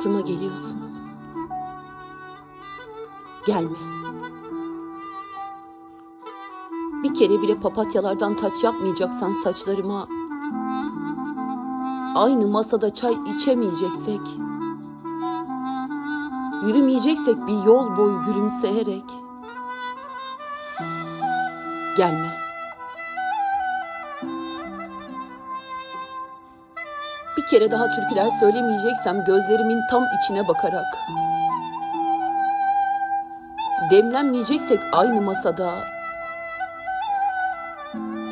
Aklıma geliyorsun. Gelme. Bir kere bile papatyalardan taç yapmayacaksan saçlarıma, aynı masada çay içemeyeceksek, yürümeyeceksek bir yol boyu gülümseyerek, gelme. Bir kere daha türküler söylemeyeceksem gözlerimin tam içine bakarak, demlenmeyeceksek aynı masada,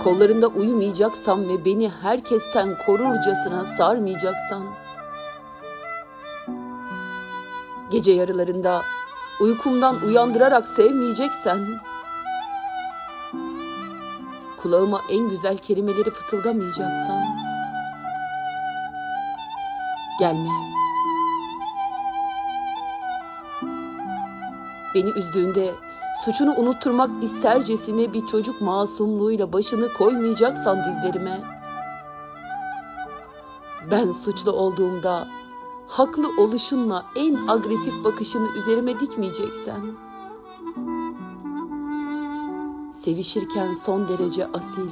kollarında uyumayacaksam ve beni herkesten korurcasına sarmayacaksan, gece yarılarında uykumdan uyandırarak sevmeyeceksen, kulağıma en güzel kelimeleri fısıldamayacaksan, gelme. Beni üzdüğünde suçunu unutturmak istercesine bir çocuk masumluğuyla başını koymayacaksan dizlerime, ben suçlu olduğumda haklı oluşunla en agresif bakışını üzerime dikmeyeceksen, sevişirken son derece asil,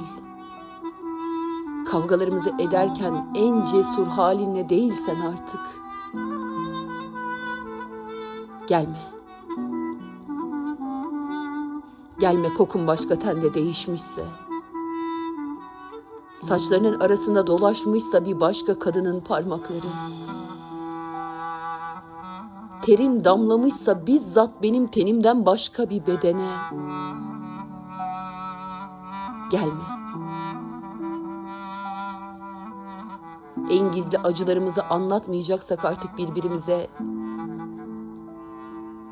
kavgalarımızı ederken en cesur halinle değilsen artık, gelme. Gelme kokun başka tende değişmişse. Saçlarının arasında dolaşmışsa bir başka kadının parmakları. Terin damlamışsa bizzat benim tenimden başka bir bedene. Gelme. En gizli acılarımızı anlatmayacaksak artık birbirimize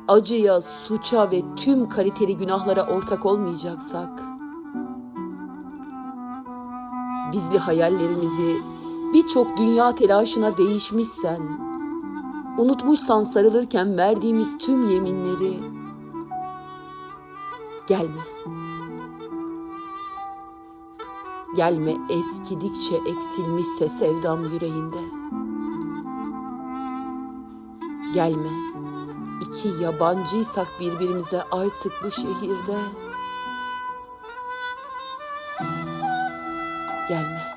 acıya, suça ve tüm kaliteli günahlara ortak olmayacaksak, bizli hayallerimizi birçok dünya telaşına değişmişsen, unutmuşsan sarılırken verdiğimiz tüm yeminleri, gelme. Gelme eskidikçe eksilmişse sevdam yüreğinde. Gelme iki yabancıysak birbirimize artık bu şehirde. Gelme.